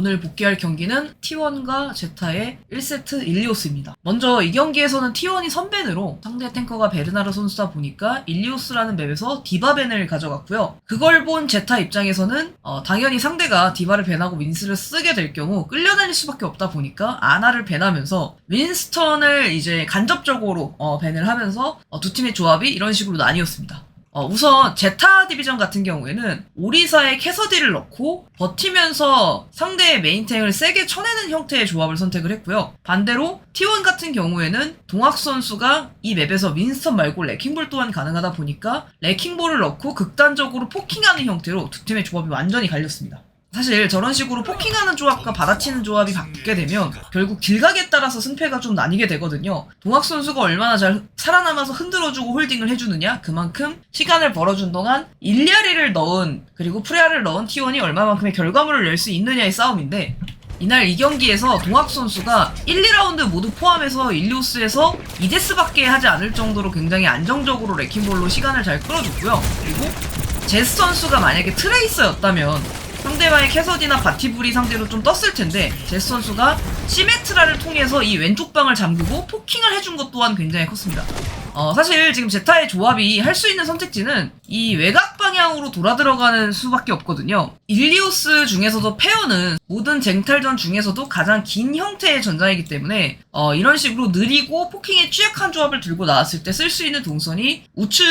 오늘 복귀할 경기는 T1과 제타의 1세트 일리오스입니다. 먼저 이 경기에서는 T1이 선밴으로 상대 탱커가 베르나르 선수다 보니까 일리오스라는 맵에서 디바벤을 가져갔고요. 그걸 본 제타 입장에서는 어, 당연히 상대가 디바를 밴하고 윈스를 쓰게 될 경우 끌려다닐 수밖에 없다 보니까 아나를 밴하면서 윈스턴을 이제 간접적으로 어, 밴을 하면서 어, 두 팀의 조합이 이런 식으로 나뉘었습니다. 어, 우선 제타 디비전 같은 경우에는 오리사에 캐서디를 넣고 버티면서 상대의 메인탱을 세게 쳐내는 형태의 조합을 선택을 했고요. 반대로 T1 같은 경우에는 동학 선수가 이 맵에서 윈스턴 말고 레킹볼 또한 가능하다 보니까 레킹볼을 넣고 극단적으로 포킹하는 형태로 두 팀의 조합이 완전히 갈렸습니다. 사실 저런 식으로 포킹하는 조합과 받아치는 조합이 바뀌게 되면 결국 길각에 따라서 승패가 좀 나뉘게 되거든요. 동학 선수가 얼마나 잘 살아남아서 흔들어주고 홀딩을 해주느냐 그만큼 시간을 벌어준 동안 일리아리를 넣은 그리고 프레아를 넣은 T1이 얼마만큼의 결과물을 낼 수 있느냐의 싸움인데 이날 이 경기에서 동학 선수가 1, 2라운드 모두 포함해서 일리오스에서 이데스밖에 하지 않을 정도로 굉장히 안정적으로 레킹볼로 시간을 잘 끌어줬고요. 그리고 제스 선수가 만약에 트레이서였다면 상대방의 캐서디나 바티브리 상대로 좀 떴을 텐데 제스 선수가 시메트라를 통해서 이 왼쪽 방을 잠그고 포킹을 해준 것 또한 굉장히 컸습니다. 어, 사실 지금 제타의 조합이 할 수 있는 선택지는 이 외곽 방향으로 돌아 들어가는 수밖에 없거든요. 일리오스 중에서도 페어는 모든 쟁탈전 중에서도 가장 긴 형태의 전장이기 때문에 어, 이런 식으로 느리고 포킹에 취약한 조합을 들고 나왔을 때 쓸 수 있는 동선이 우측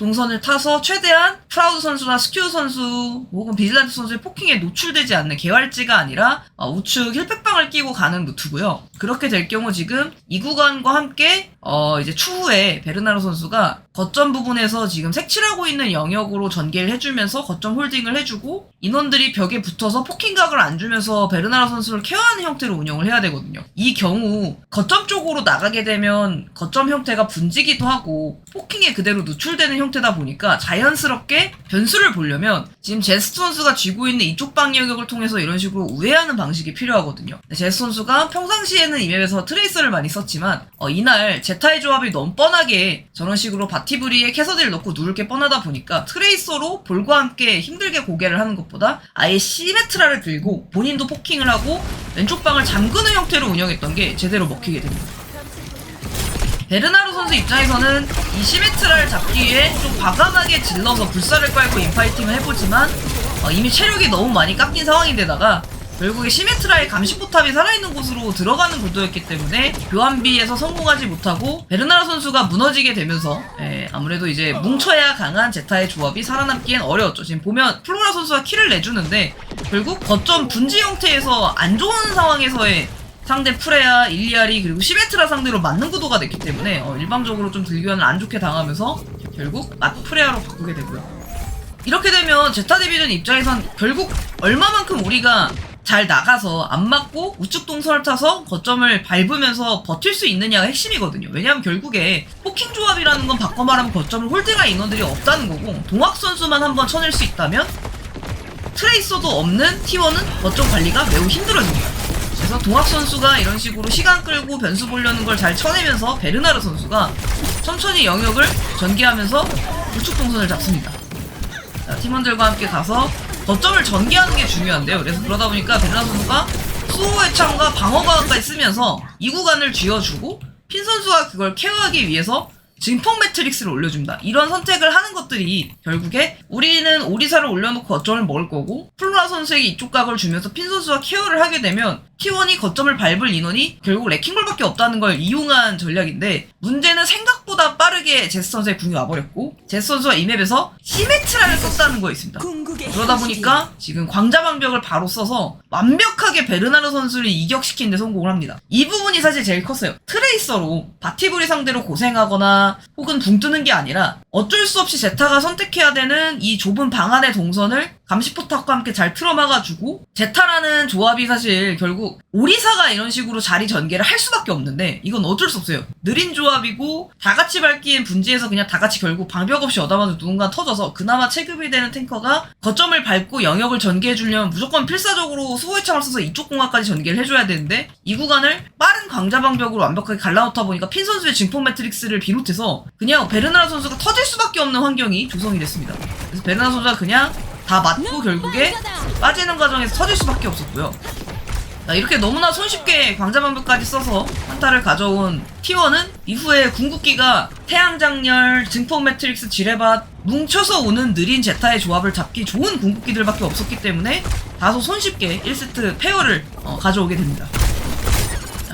동선을 타서 최대한 프라우드 선수나 스큐 선수 혹은 비질란트 선수의 포킹에 노출되지 않는 개활지가 아니라 어, 우측 힐팩방을 끼고 가는 루트고요. 그렇게 될 경우 지금 이 구간과 함께 어, 이제 추후에 베르나르 선수가 거점 부분에서 지금 색칠하고 있는 영역으로 전개를 해주면서 거점 홀딩을 해주고 인원들이 벽에 붙어서 포킹각을 안 주면서 베르나르 선수를 케어하는 형태로 운영을 해야 되거든요. 이 경우 거점 쪽으로 나가게 되면 거점 형태가 분지기도 하고 포킹에 그대로 노출되는 형태다 보니까 자연스럽게 변수를 보려면 지금 제스 선수가 쥐고 있는 이쪽 방역을 통해서 이런 식으로 우회하는 방식이 필요하거든요. 제스 선수가 평상시에는 이 맵에서 트레이서를 많이 썼지만 어, 이날 제타의 조합이 너무 뻔하게 저런 식으로 바 티브리에 캐서디를 넣고 누를 게 뻔하다 보니까 트레이서로 볼과 함께 힘들게 고개를 하는 것보다 아예 시메트라를 들고 본인도 포킹을 하고 왼쪽 방을 잠그는 형태로 운영했던 게 제대로 먹히게 됩니다. 베르나르 선수 입장에서는 이 시메트라를 잡기 위해 좀 과감하게 질러서 불사를 깔고 인파이팅을 해보지만 어, 이미 체력이 너무 많이 깎인 상황인데다가 결국에 시메트라의 감시포탑이 살아있는 곳으로 들어가는 구도였기 때문에 교환비에서 성공하지 못하고 베르나르 선수가 무너지게 되면서 예, 아무래도 이제 뭉쳐야 강한 제타의 조합이 살아남기엔 어려웠죠. 지금 보면 플로라 선수가 킬을 내주는데 결국 거점 분지 형태에서 안 좋은 상황에서의 상대 프레야, 일리아리 그리고 시메트라 상대로 맞는 구도가 됐기 때문에 어, 일방적으로 좀 들교환을 안 좋게 당하면서 결국 맞 프레야로 바꾸게 되고요. 이렇게 되면 제타 디비전 입장에선 결국 얼마만큼 우리가 잘 나가서 안 맞고 우측 동선을 타서 거점을 밟으면서 버틸 수 있느냐가 핵심이거든요. 왜냐하면 결국에 포킹 조합이라는 건 바꿔 말하면 거점을 홀딩할 인원들이 없다는 거고 동학 선수만 한번 쳐낼 수 있다면 트레이서도 없는 T1은 거점 관리가 매우 힘들어집니다. 그래서 동학 선수가 이런 식으로 시간 끌고 변수 보려는 걸 잘 쳐내면서 베르나르 선수가 천천히 영역을 전개하면서 우측 동선을 잡습니다. 자, 팀원들과 함께 가서 거점을 전개하는 게 중요한데요. 그래서 그러다 보니까 베르나르 선수가 수호의 창과 방어과까지 쓰면서 이 구간을 쥐어주고 핀 선수가 그걸 케어하기 위해서 증폭 매트릭스를 올려줍니다. 이런 선택을 하는 것들이 결국에 우리는 오리사를 올려놓고 거점을 먹을 거고 플로라 선수에게 이쪽 각을 주면서 핀 선수가 케어를 하게 되면 T1이 거점을 밟을 인원이 결국 레킹볼밖에 없다는 걸 이용한 전략인데 문제는 생각 보다 빠르게 제스 선수의 궁이 와버렸고 제스 선수가 이 맵에서 시메트라를 썼다는 거였습니다. 그러다 보니까 지금 광자방벽을 바로 써서 완벽하게 베르나르 선수를 이격시키는 데 성공을 합니다. 이 부분이 사실 제일 컸어요. 트레이서로 바티브리 상대로 고생하거나 혹은 붕 뜨는 게 아니라 어쩔 수 없이 제타가 선택해야 되는 이 좁은 방 안의 동선을 감시포탑과 함께 잘 틀어막아주고 제타라는 조합이 사실 결국 오리사가 이런 식으로 자리 전개를 할 수밖에 없는데 이건 어쩔 수 없어요. 느린 조합이고 다 같이 밟기엔 분지에서 그냥 다 같이 결국 방벽 없이 얻어맞아 누군가 터져서 그나마 체급이 되는 탱커가 거점을 밟고 영역을 전개해 주려면 무조건 필사적으로 수호의 창을 써서 이쪽 공간까지 전개를 해줘야 되는데 이 구간을 빠른 광자 방벽으로 완벽하게 갈라놓다 보니까 핀 선수의 증폭 매트릭스를 비롯해서 그냥 베르나르 선수가 터질 수밖에 없는 환경이 조성이 됐습니다. 그래서 베르나르 선수가 그냥 다 맞고 결국에 빠지는 과정에서 터질 수밖에 없었고요. 자, 이렇게 너무나 손쉽게 광자반부까지 써서 한타를 가져온 T1은 이후에 궁극기가 태양장렬, 증폭 매트릭스, 지뢰밭 뭉쳐서 오는 느린 제타의 조합을 잡기 좋은 궁극기들밖에 없었기 때문에 다소 손쉽게 1세트 페어를 어, 가져오게 됩니다.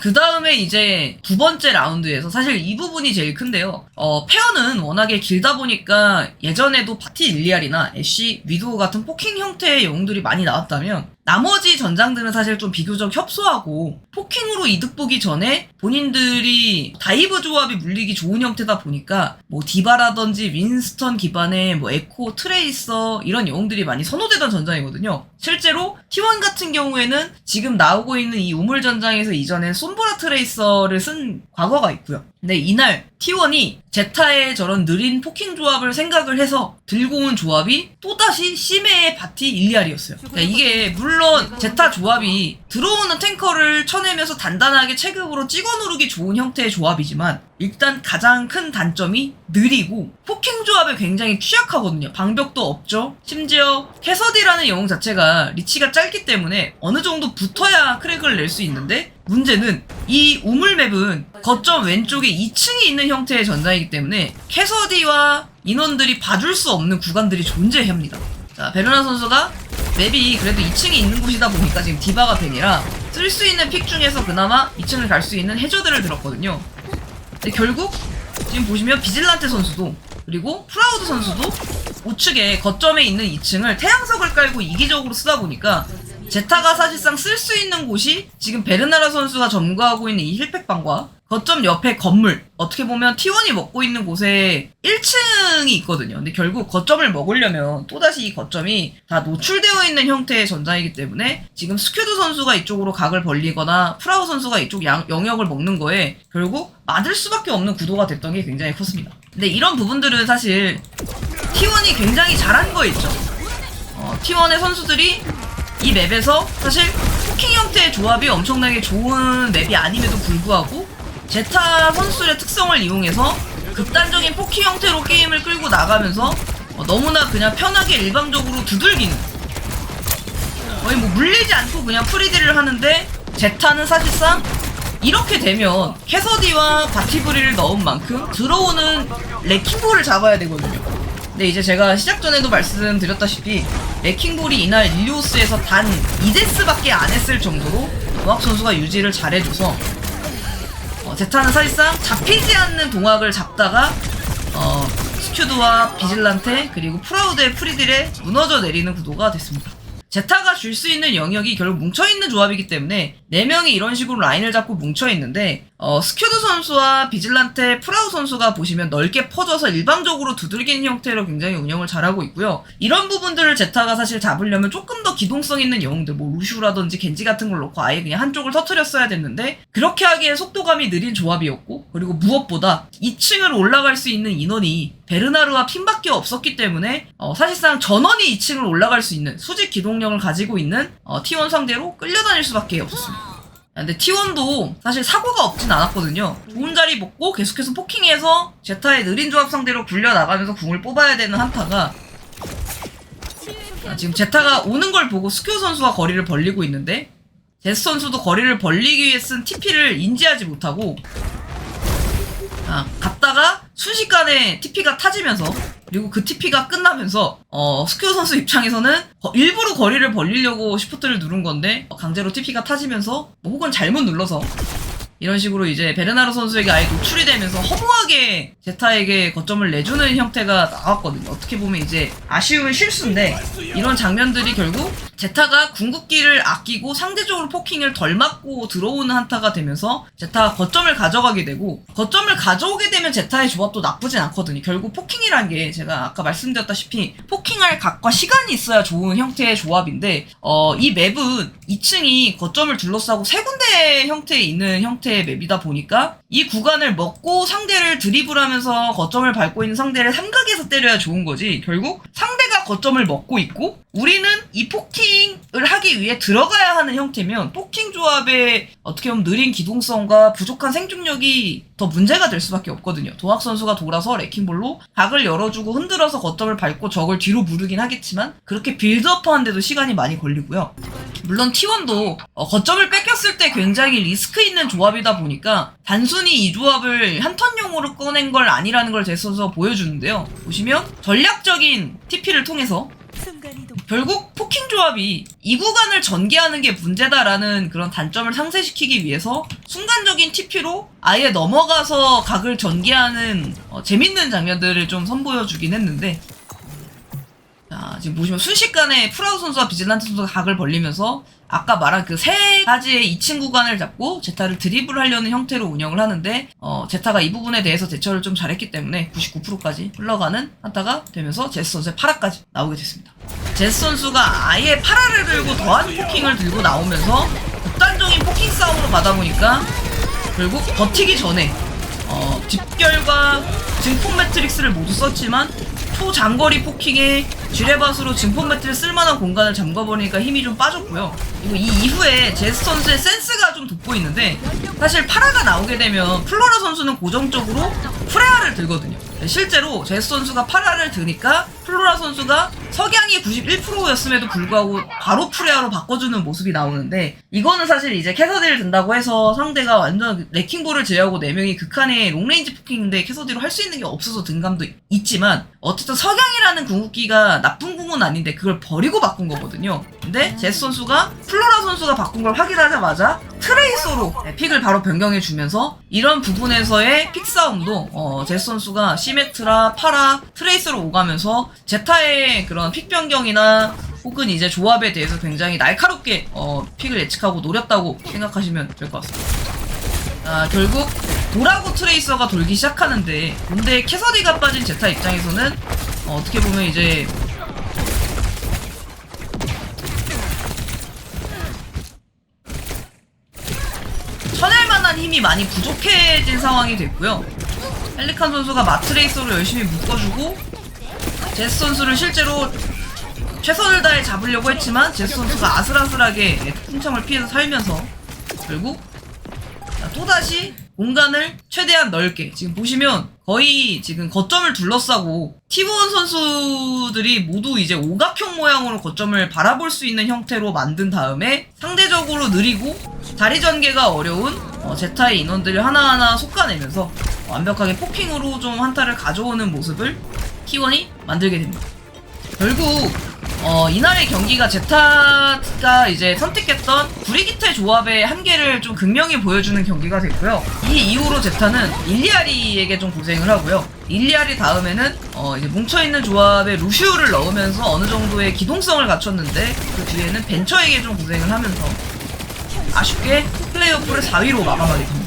그 다음에 이제 두 번째 라운드에서 사실 이 부분이 제일 큰데요. 어, 페어는 워낙에 길다 보니까 예전에도 파티 일리알이나 애쉬, 위도우 같은 포킹 형태의 영웅들이 많이 나왔다면 나머지 전장들은 사실 좀 비교적 협소하고 포킹으로 이득 보기 전에 본인들이 다이브 조합이 물리기 좋은 형태다 보니까 뭐 디바라든지 윈스턴 기반의 뭐 에코, 트레이서 이런 영웅들이 많이 선호되던 전장이거든요. 실제로 T1 같은 경우에는 지금 나오고 있는 이 우물 전장에서 이전엔 솜브라 트레이서를 쓴 과거가 있고요. 근데 이날 T1이 제타의 저런 느린 포킹 조합을 생각을 해서 들고 온 조합이 또다시 시메의 바티 일리알이었어요. 그러니까 이게 물론 제타 조합이 들어오는 탱커를 쳐내면서 단단하게 체급으로 찍어 누르기 좋은 형태의 조합이지만 일단 가장 큰 단점이 느리고 포킹 조합에 굉장히 취약하거든요. 방벽도 없죠. 심지어 캐서디라는 영웅 자체가 리치가 짧기 때문에 어느 정도 붙어야 크랙을 낼 수 있는데 문제는 이 우물맵은 거점 왼쪽에 2층이 있는 형태의 전장이기 때문에 캐서디와 인원들이 봐줄 수 없는 구간들이 존재합니다. 자, 베르나 선수가 맵이 그래도 2층에 있는 곳이다 보니까 지금 디바가 벤이라 쓸 수 있는 픽 중에서 그나마 2층을 갈 수 있는 해저드를 들었거든요. 근데 결국 지금 보시면 비질란테 선수도 그리고 프라우드 선수도 우측에 거점에 있는 2층을 태양석을 깔고 이기적으로 쓰다 보니까 제타가 사실상 쓸 수 있는 곳이 지금 베르나라 선수가 점거하고 있는 이 힐팩방과 거점 옆에 건물 어떻게 보면 T1이 먹고 있는 곳에 1층이 있거든요. 근데 결국 거점을 먹으려면 또다시 이 거점이 다 노출되어 있는 형태의 전장이기 때문에 지금 스큐드 선수가 이쪽으로 각을 벌리거나 프라우 선수가 이쪽 양- 영역을 먹는 거에 결국 맞을 수밖에 없는 구도가 됐던 게 굉장히 컸습니다. 근데 이런 부분들은 사실 T1이 굉장히 잘한 거 있죠. 어, T1의 선수들이 이 맵에서 사실 포킹 형태의 조합이 엄청나게 좋은 맵이 아님에도 불구하고 제타 선수의 특성을 이용해서 극단적인 포킹 형태로 게임을 끌고 나가면서 어, 너무나 그냥 편하게 일방적으로 두들기는 거의 뭐 물리지 않고 그냥 프리딜을 하는데 제타는 사실상 이렇게 되면 캐서디와 바티브리를 넣은 만큼 들어오는 레킹볼을 잡아야 되거든요. 근데 이제 제가 시작 전에도 말씀드렸다시피 레킹볼이 이날 일리오스에서 단 2데스밖에 안 했을 정도로 노학 선수가 유지를 잘해줘서 어, 제타는 사실상 잡히지 않는 동학을 잡다가 어, 스큐드와 비질란테 그리고 프라우드의 프리딜에 무너져 내리는 구도가 됐습니다. 제타가 줄 수 있는 영역이 결국 뭉쳐있는 조합이기 때문에 4명이 이런 식으로 라인을 잡고 뭉쳐있는데 어, 스큐드 선수와 비질란테 프라우 선수가 보시면 넓게 퍼져서 일방적으로 두들기는 형태로 굉장히 운영을 잘하고 있고요. 이런 부분들을 제타가 사실 잡으려면 조금 더 기동성 있는 영웅들 뭐 루슈라든지 겐지 같은 걸 놓고 아예 그냥 한쪽을 터트렸어야 됐는데 그렇게 하기엔 속도감이 느린 조합이었고 그리고 무엇보다 2층을 올라갈 수 있는 인원이 베르나르와 핀밖에 없었기 때문에 어, 사실상 전원이 2층을 올라갈 수 있는 수직 기동력을 가지고 있는 어, T1 상대로 끌려다닐 수밖에 없었습니다. 근데 T1도 사실 사고가 없진 않았거든요. 좋은 자리 먹고 계속해서 포킹해서 제타의 느린 조합 상대로 굴려나가면서 궁을 뽑아야 되는 한타가 아, 지금 제타가 오는 걸 보고 스큐 선수가 거리를 벌리고 있는데 제스 선수도 거리를 벌리기 위해 쓴 TP를 인지하지 못하고 아, 갔다가 순식간에 TP가 타지면서 그리고 그 TP가 끝나면서 어, 스큐 선수 입장에서는 거- 일부러 거리를 벌리려고 시프트를 누른 건데 어, 강제로 TP가 타지면서 뭐 혹은 잘못 눌러서 이런 식으로 이제 베르나르 선수에게 아예 노출이 되면서 허무하게 제타에게 거점을 내주는 형태가 나왔거든요. 어떻게 보면 이제 아쉬운 실수인데 이런 장면들이 결국 제타가 궁극기를 아끼고 상대적으로 포킹을 덜 맞고 들어오는 한타가 되면서 제타가 거점을 가져가게 되고 거점을 가져오게 되면 제타의 조합도 나쁘진 않거든요. 결국 포킹이란 게 제가 아까 말씀드렸다시피 포킹할 각과 시간이 있어야 좋은 형태의 조합인데 어, 이 맵은 2층이 거점을 둘러싸고 세 군데 형태에 있는 형태의 맵이다 보니까 이 구간을 먹고 상대를 드리블하면서 거점을 밟고 있는 상대를 삼각에서 때려야 좋은 거지 결국 상대가 거점을 먹고 있고 우리는 이 포킹을 하기 위해 들어가야 하는 형태면 포킹 조합의 어떻게 보면 느린 기동성과 부족한 생존력이 더 문제가 될 수밖에 없거든요. 도학 선수가 돌아서 레킹볼로 각을 열어주고 흔들어서 거점을 밟고 적을 뒤로 무르긴 하겠지만 그렇게 빌드업하는데도 시간이 많이 걸리고요. 물론 T1도 어, 거점을 뺏겼을 때 굉장히 리스크 있는 조합이다 보니까 단순히 이 조합을 한 턴용으로 꺼낸 걸 아니라는 걸 제스선수가 보여주는데요. 보시면 전략적인 TP를 통해서 결국 포킹 조합이 이 구간을 전개하는 게 문제다라는 그런 단점을 상쇄시키기 위해서 순간적인 TP로 아예 넘어가서 각을 전개하는 어, 재밌는 장면들을 좀 선보여주긴 했는데 자, 지금 보시면 순식간에 프라우 선수와 비질란트 선수가 각을 벌리면서 아까 말한 그 세 가지의 2층 구간을 잡고 제타를 드리블 하려는 형태로 운영을 하는데 어, 제타가 이 부분에 대해서 대처를 좀 잘했기 때문에 99%까지 흘러가는 한타가 되면서 제스 선수의 파라까지 나오게 됐습니다. 제스 선수가 아예 파라를 들고 더한 포킹을 들고 나오면서 극단적인 포킹 싸움으로 받아보니까 결국 버티기 전에 어, 집결과 증폭 매트릭스를 모두 썼지만 초장거리 포킹에 쥐레밭으로 증폭 매트를 쓸만한 공간을 잠궈버리니까 힘이 좀 빠졌고요. 그리고 이 이후에 제스 선수의 센스가 좀 돋보이는데 사실 파라가 나오게 되면 플로라 선수는 고정적으로 프레아를 들거든요. 실제로 제스 선수가 파라를 드니까 플로라 선수가 석양이 91%였음에도 불구하고 바로 프레아로 바꿔주는 모습이 나오는데 이거는 사실 이제 캐서디를 든다고 해서 상대가 완전 레킹볼을 제외하고 4명이 극한의 롱레인지 포킹인데 캐서디로 할 수 있는 게 없어서 등감도 있지만 어쨌든 석양이라는 궁극기가 나쁜 궁은 아닌데 그걸 버리고 바꾼 거거든요. 근데 제스 선수가 플로라 선수가 바꾼 걸 확인하자마자 트레이서로 네, 픽을 바로 변경해 주면서 이런 부분에서의 픽 싸움도 어, 제스 선수가 시메트라, 파라, 트레이서로 오가면서 제타의 그런 픽 변경이나 혹은 이제 조합에 대해서 굉장히 날카롭게 어, 픽을 예측하고 노렸다고 생각하시면 될 것 같습니다. 아, 결국 도라고 트레이서가 돌기 시작하는데 근데 캐서디가 빠진 제타 입장에서는 어, 어떻게 보면 이제 쳐낼 만한 힘이 많이 부족해진 상황이 됐고요. 펠리칸 선수가 마트레이서로 열심히 묶어주고 제스 선수를 실제로 최선을 다해 잡으려고 했지만 제스 선수가 아슬아슬하게 풍청을 피해서 살면서 결국 자, 또다시 공간을 최대한 넓게 지금 보시면 거의 지금 거점을 둘러싸고 T1 선수들이 모두 이제 오각형 모양으로 거점을 바라볼 수 있는 형태로 만든 다음에 상대적으로 느리고 다리 전개가 어려운 어, 제타의 인원들을 하나하나 솎아내면서 완벽하게 포킹으로 좀 한타를 가져오는 모습을 T1이 만들게 됩니다. 결국 어, 이날의 경기가 제타가 이제 선택했던 브리기테 조합의 한계를 좀 극명히 보여주는 경기가 됐고요. 이 이후로 제타는 일리아리에게 좀 고생을 하고요. 일리아리 다음에는 어, 이제 뭉쳐있는 조합에 루시우를 넣으면서 어느 정도의 기동성을 갖췄는데 그 뒤에는 벤처에게 좀 고생을 하면서 아쉽게 플레이오프를 4위로 마감하게 됩니다.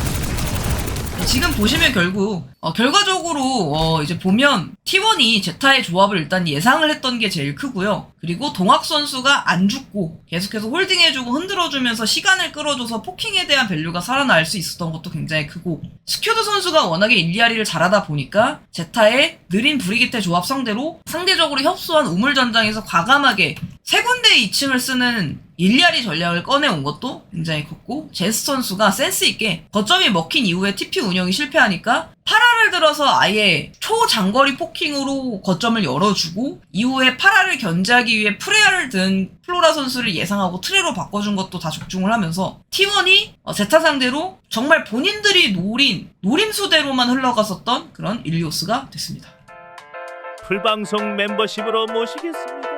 지금 보시면 결국 어, 결과적으로 어, 이제 보면 T1이 제타의 조합을 일단 예상을 했던 게 제일 크고요. 그리고 동학 선수가 안 죽고 계속해서 홀딩해주고 흔들어주면서 시간을 끌어줘서 포킹에 대한 밸류가 살아날 수 있었던 것도 굉장히 크고 스큐드 선수가 워낙에 일리아리를 잘하다 보니까 제타의 느린 브리기테 조합 상대로 상대적으로 협소한 우물 전장에서 과감하게 세 군데의 2층을 쓰는 일리아리 전략을 꺼내온 것도 굉장히 컸고 제스 선수가 센스 있게 거점이 먹힌 이후에 TP 운영이 실패하니까 파라를 들어서 아예 초장거리 포킹으로 거점을 열어주고 이후에 파라를 견제하기 위해 프레아를 든 플로라 선수를 예상하고 트레로 바꿔준 것도 다 적중을 하면서 T1이 어, 제타 상대로 정말 본인들이 노린 노림수대로만 흘러갔었던 그런 일리오스가 됐습니다. 풀방송 멤버십으로 모시겠습니다.